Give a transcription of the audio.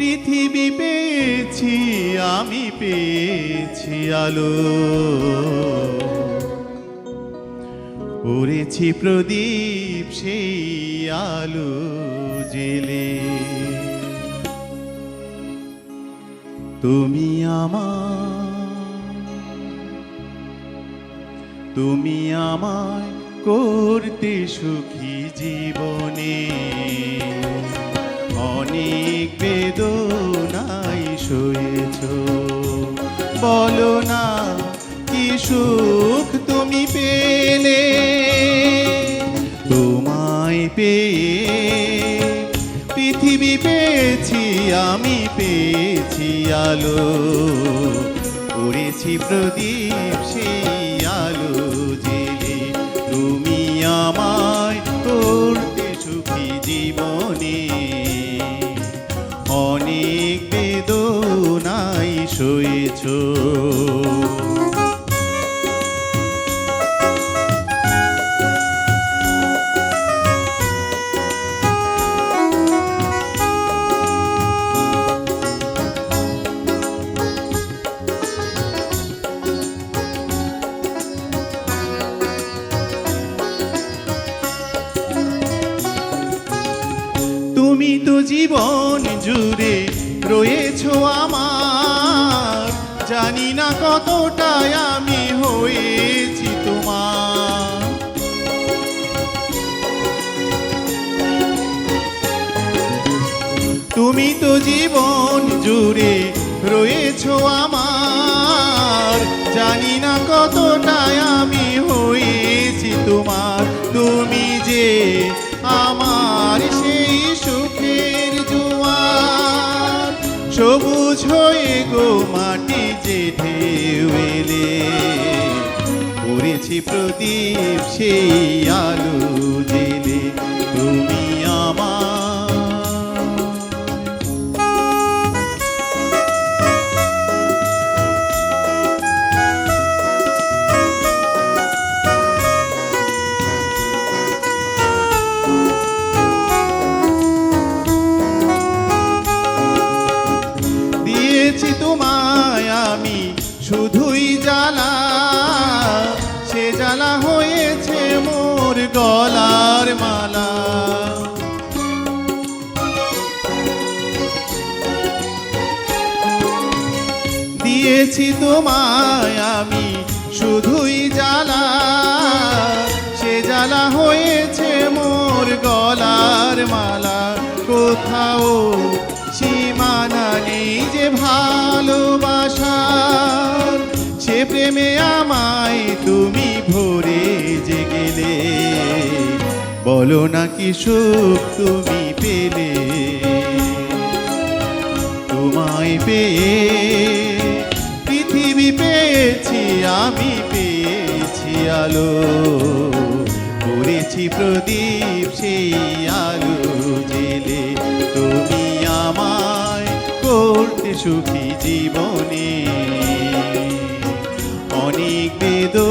পৃথিবী পেয়েছি, আমি পেয়েছি আলো। উড়েছি প্রদীপ সেই আলো জেলে। তুমি আমার তুমি আমায় করতে সুখী জীবনে। বলো না, কি সুখ তুমি পেলে? তোমায় পেয়ে পৃথিবী পেয়েছি, আমি পেয়েছি আলো। করেছি প্রদীপ সেই আলো জেলে সয়েছ তুমি তো জীবন জুড়ে রয়েছ আমার। জানি না কতটাই আমি হয়েছি তোমার। তুমি তো জীবন জুড়ে রয়েছো আমার। মাটি যে এলে করেছি প্রদীপ সেই আলো জেলে আমি শুধুই জ্বালা, সে জ্বালা হয়েছে মোর গলার মালা। দিয়েছি তোমায় আমি শুধুই জ্বালা, সে জ্বালা হয়েছে মোর গলার মালা। কোথাও সীমানা নেই যে ভালোবাসার সে প্রেমে আমায় তুমি ভরে যে গেলে বলো না কি সুখ তুমি পেলে। তোমায় পেয়ে, পৃথিবী পেয়েছি, আমি পেয়েছি আলো। করেছি প্রদীপ সেই আলো জেলে। তুমি আমায় করতে সুখী জীবনে। অনেক বেদনা